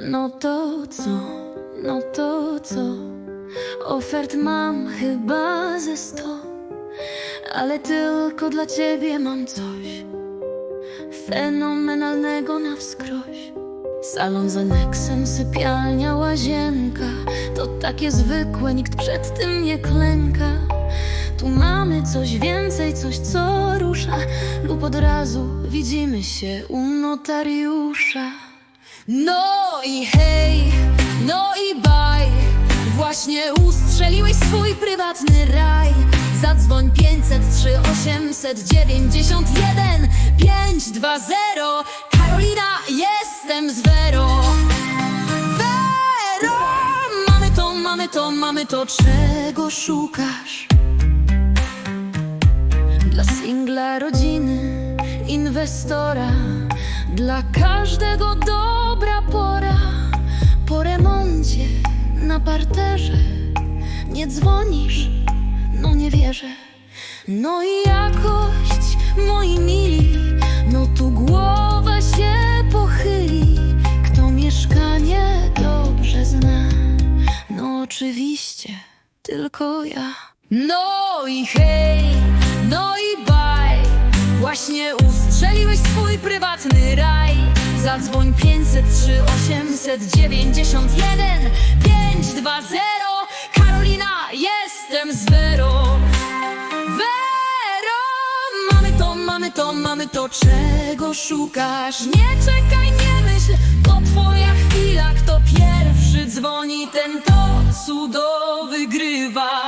No to co, no to co? Ofert mam chyba ze sto, ale tylko dla ciebie mam coś fenomenalnego na wskroś. Salon z aneksem, sypialnia, łazienka To takie zwykłe, nikt przed tym nie klęka Tu mamy coś więcej, coś co rusza Lub od razu widzimy się u notariusza No i hej, no i baj. Właśnie ustrzeliłeś swój prywatny raj. Zadzwoń 503 891 520 Karolina, jestem z Vero. Vero! Mamy to, mamy to, mamy to, czego szukasz? Dla singla rodziny, inwestora Dla każdego dobra pora. Po remoncie na parterze. Nie dzwonisz, no nie wierzę. No i jakość, moi mili No tu głowa się pochyli. Kto mieszkanie dobrze zna? No oczywiście, tylko ja. No i hej, no i baj Właśnie ustrzeliłeś swój prywatny raj. Zadzwoń 503 891 520 Karolina, jestem z Vero Vero Mamy to, mamy to, mamy to, czego szukasz? Nie czekaj, nie myśl, to twoja chwila. Kto pierwszy dzwoni, ten to cudo wygrywa